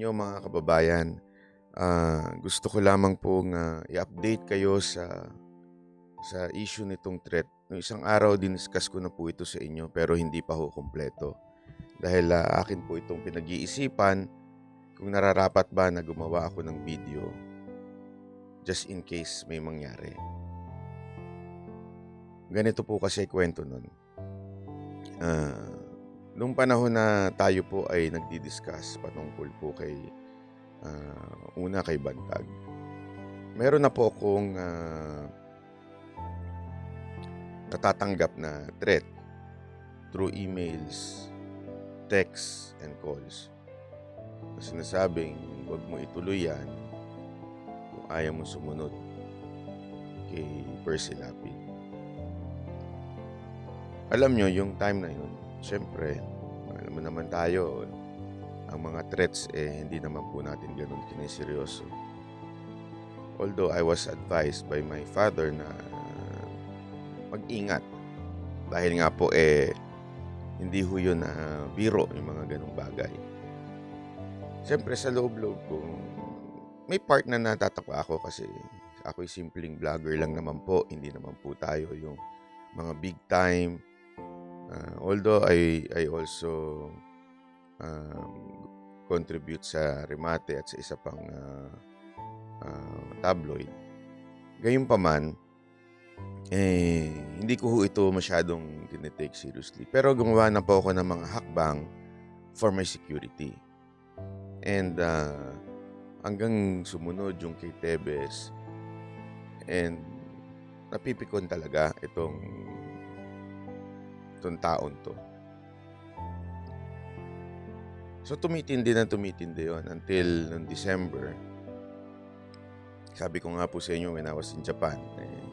inyo mga kababayan. Ah, gusto ko lamang pong ah, i-update kayo sa sa issue nitong threat. Noong isang araw diniscuss ko na po ito sa inyo pero hindi pa ho kumpleto. Dahil ah, akin po itong pinag-iisipan kung nararapat ba na gumawa ako ng video just in case may mangyari. Ganito po kasi kwento nun. Ah, Noong panahon na tayo po ay nagdi-discuss patungkol po kay ah, una kay Bantag. Meron na po akong natatanggap na threat through emails, texts, and calls. Na sinasabing huwag mo ituloy yan kung ayaw mo sumunod kay Percy Lapid. Alam nyo, yung time na yun, syempre, alam mo naman tayo, ang mga threats eh hindi naman po natin ganun kiniseryoso. Although I was advised by my father na mag-ingat. Dahil nga po eh hindi ho yun na biro yung mga ganung bagay. Siyempre sa loob-loob ko, may part na natatakwa ako kasi ako'y simpleng vlogger lang naman po. Hindi naman po tayo yung mga big time Uh, although I I also um, contribute sa Remate at sa isa pang uh, uh, tabloid. Gayunpaman, eh, hindi ko ito masyadong tinitake seriously. Pero gumawa na po ako ng mga hakbang for my security. And uh, hanggang sumunod yung kay Tebes and napipikon talaga itong itong taon to. So tumitindi na tumitindi yon until noong December. Sabi ko nga po sa inyo when I was in Japan, eh,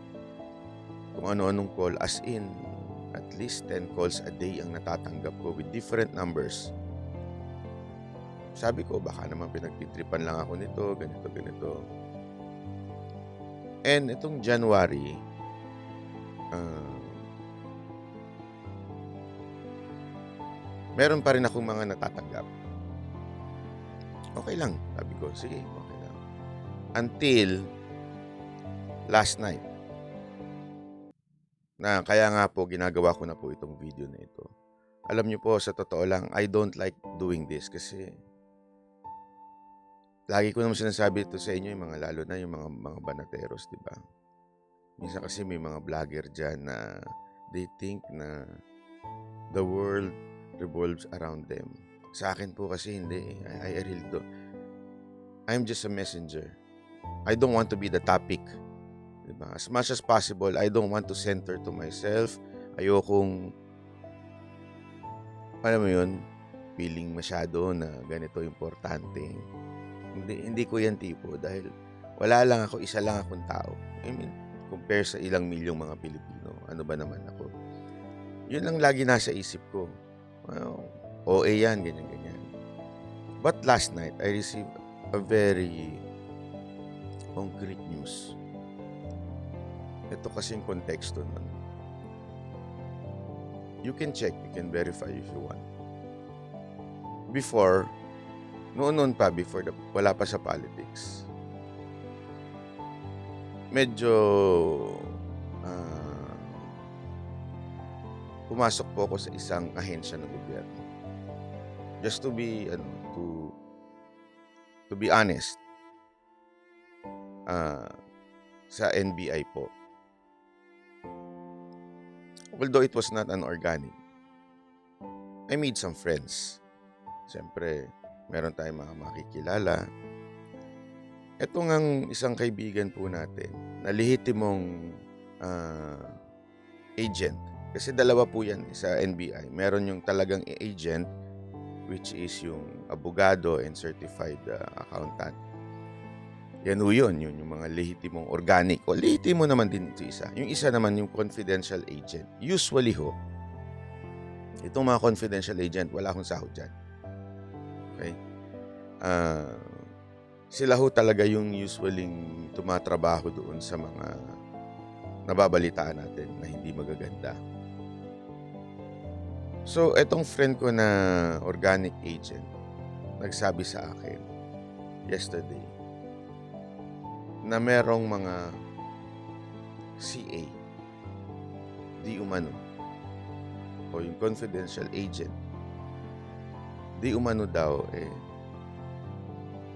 kung ano-anong call, as in, at least 10 calls a day ang natatanggap ko with different numbers. Sabi ko, baka naman pinagtitripan lang ako nito, ganito, ganito. And itong January, ah, meron pa rin akong mga natatanggap. Okay lang. Sabi ko, sige, okay lang. Until last night. Na kaya nga po, ginagawa ko na po itong video na ito. Alam niyo po, sa totoo lang, I don't like doing this kasi lagi ko naman sinasabi ito sa inyo, yung mga lalo na yung mga, mga banateros, di ba? Minsan kasi may mga vlogger dyan na they think na the world revolves around them. Sa akin po kasi hindi. I, I really do. I'm just a messenger. I don't want to be the topic. Diba? As much as possible, I don't want to center to myself. Ayokong, alam mo yun, feeling masyado na ganito importante. Hindi, hindi ko yan tipo dahil wala lang ako, isa lang akong tao. I mean, compare sa ilang milyong mga Pilipino, ano ba naman ako? Yun lang lagi nasa isip ko. Well, OA yan, ganyan, ganyan. But last night, I received a very concrete news. Ito kasi yung konteksto nun. You can check, you can verify if you want. Before, noon-noon pa, before the, wala pa sa politics, medyo ah, pumasok po ako sa isang ahensya ng gobyerno. Just to be ano to to be honest. ah, sa NBI po. Although it was not an organic, I made some friends. Siyempre, meron tayong mga makikilala. Ito ngang isang kaibigan po natin na lehitimong ah, agent kasi dalawa po yan sa NBI. Meron yung talagang agent which is yung abogado and certified uh, accountant. Yan ho yun, yun yung mga lehitimong organic. O lehitimo naman din ito isa. Yung isa naman yung confidential agent. Usually ho, itong mga confidential agent, wala akong sahod dyan. Okay? Ah, sila ho talaga yung usually tumatrabaho doon sa mga nababalitaan natin na hindi magaganda. So, etong friend ko na organic agent, nagsabi sa akin, yesterday na merong mga CA di umano o yung confidential agent di umano daw eh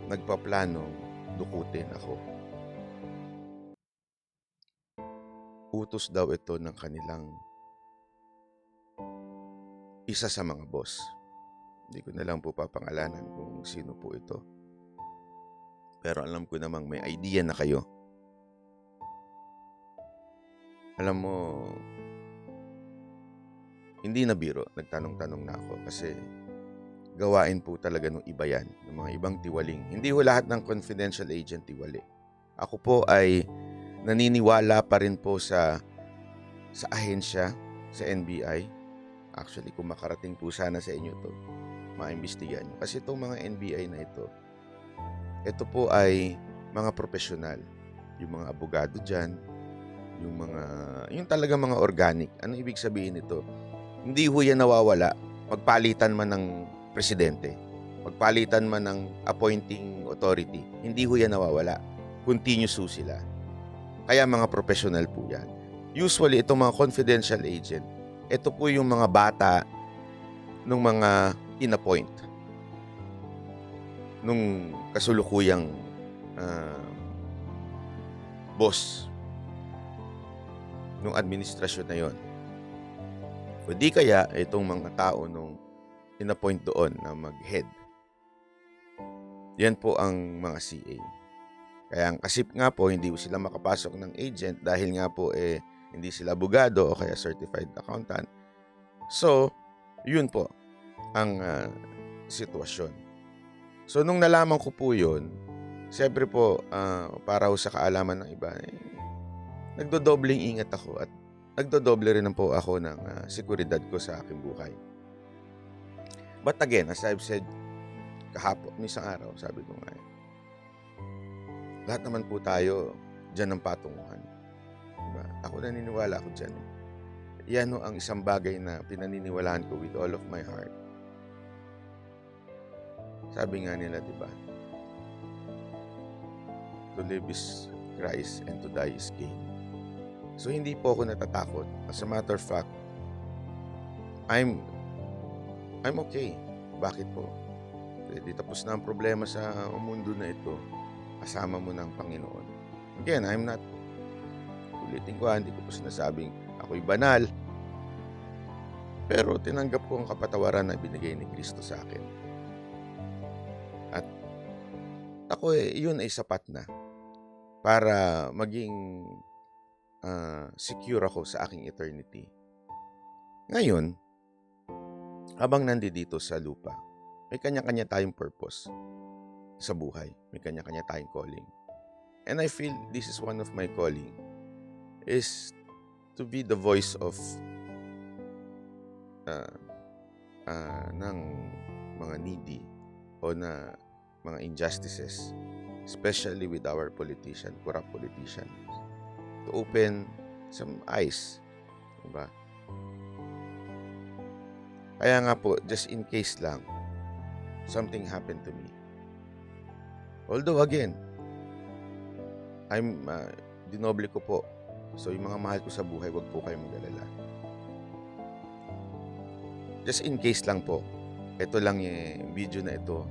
nagpaplanong dukutin ako. Utos daw ito ng kanilang isa sa mga boss. Hindi ko na lang po papangalanan kung sino po ito. Pero alam ko namang may idea na kayo. Alam mo, hindi na biro, nagtanong-tanong na ako kasi gawain po talaga ng iba yan, ng mga ibang tiwaling. Hindi ho lahat ng confidential agent tiwali. Ako po ay naniniwala pa rin po sa sa ahensya, sa NBI. Actually, kung makarating po sana sa inyo to, maimbestigahan nyo. Kasi itong mga NBI na ito, ito po ay mga profesional. Yung mga abogado dyan, yung mga, yung talaga mga organic. Ano ibig sabihin nito? Hindi ho yan nawawala. Magpalitan man ng presidente, magpalitan man ng appointing authority, hindi ho yan nawawala. Continuous ho sila. Kaya mga professional po yan. Usually, itong mga confidential agent, ito po yung mga bata ng mga inappoint nung kasulukuyang ah, boss nung administrasyon na yon. O di kaya itong mga tao nung inappoint doon na mag-head. Yan po ang mga CA. Kaya ang kasip nga po, hindi sila makapasok ng agent dahil nga po eh, hindi sila abogado o kaya certified accountant. So, yun po ang ah, sitwasyon. So, nung nalaman ko po yun, siyempre po, ah, para sa kaalaman ng iba, eh, nagdodobling ingat ako at nagdodoble rin po ako ng ah, seguridad ko sa aking buhay. But again, as I've said kahapon, isang araw, sabi ko nga, eh, lahat naman po tayo dyan ng patunguhan. Ako naniniwala ako dyan. eh. Yan ho ang isang bagay na pinaniniwalaan ko with all of my heart. Sabi nga nila, di ba? To live is Christ and to die is gain. So hindi po ako natatakot. As a matter of fact, I'm I'm okay. Bakit po? Di tapos na ang problema sa mundo na ito. Kasama mo ng Panginoon. Again, I'm not ulitin ko, ah, hindi ko po sinasabing ako'y banal. Pero tinanggap ko ang kapatawaran na binigay ni Kristo sa akin. At ako eh, yun ay sapat na para maging ah, secure ako sa aking eternity. Ngayon, habang nandito sa lupa, may kanya-kanya tayong purpose sa buhay. May kanya-kanya tayong calling. And I feel this is one of my calling is to be the voice of uh, uh, ng mga needy o na mga injustices especially with our politician, corrupt politician to open some eyes diba? kaya nga po just in case lang something happened to me although again I'm uh, dinoble ko po so yung mga mahal ko sa buhay wag po kayong mag-alala just in case lang po ito lang yung video na ito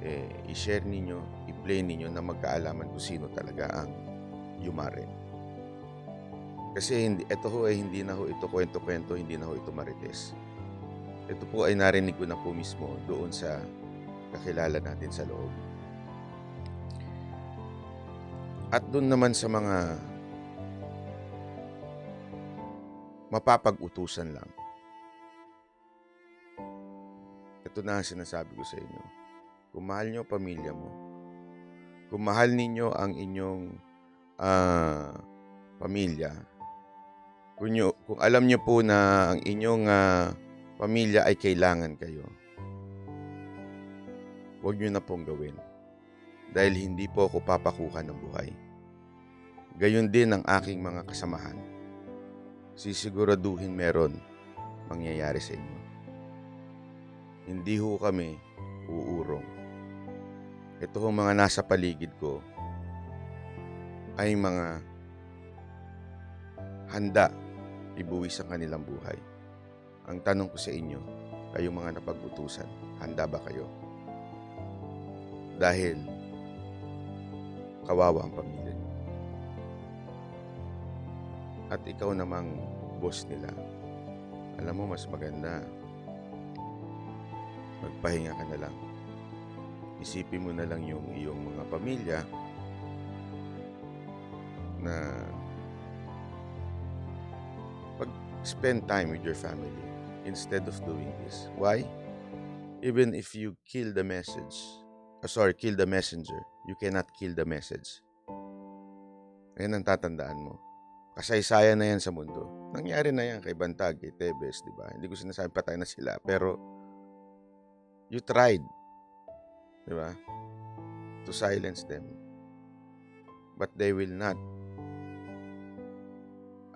eh, i-share ninyo, i-play ninyo na magkaalaman kung sino talaga ang yumare. Kasi hindi, ito ho ay hindi na ho ito kwento-kwento, hindi na ho ito marites. Ito po ay narinig ko na po mismo doon sa kakilala natin sa loob. At doon naman sa mga mapapag-utusan lang. Ito na ang sinasabi ko sa inyo. Kung mahal nyo pamilya mo, kung mahal ninyo ang inyong ah, pamilya, kung, nyo, kung alam nyo po na ang inyong ah, pamilya ay kailangan kayo, huwag nyo na pong gawin. Dahil hindi po ako papakuha ng buhay. Gayon din ang aking mga kasamahan. Sisiguraduhin meron mangyayari sa inyo. Hindi ho kami uurong. ito ho mga nasa paligid ko ay mga handa ibuwis ang kanilang buhay. Ang tanong ko sa inyo, kayong mga napag-utusan, handa ba kayo? Dahil kawawa ang pamilya. At ikaw namang boss nila, alam mo mas maganda magpahinga ka na lang. Isipin mo na lang yung iyong mga pamilya na pag spend time with your family instead of doing this. Why? Even if you kill the message, uh, sorry, kill the messenger, you cannot kill the message. Yan ang tatandaan mo. Kasaysayan na yan sa mundo. Nangyari na yan kay Bantag, kay Tebes, di ba? Hindi ko sinasabi patay na sila, pero you tried, di ba? To silence them. But they will not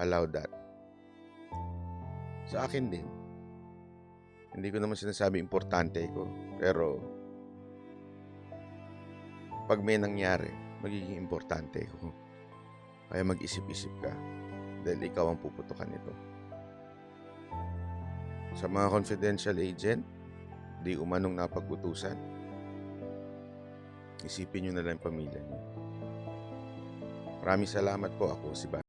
allow that. Sa akin din. Hindi ko naman sinasabi importante ko. Pero, pag may nangyari, magiging importante ko. Kaya mag-isip-isip ka. Dahil ikaw ang puputukan nito. Sa mga confidential agent, di umanong napag-utusan, isipin nyo na lang pamilya nyo. Maraming salamat po ako si Ba.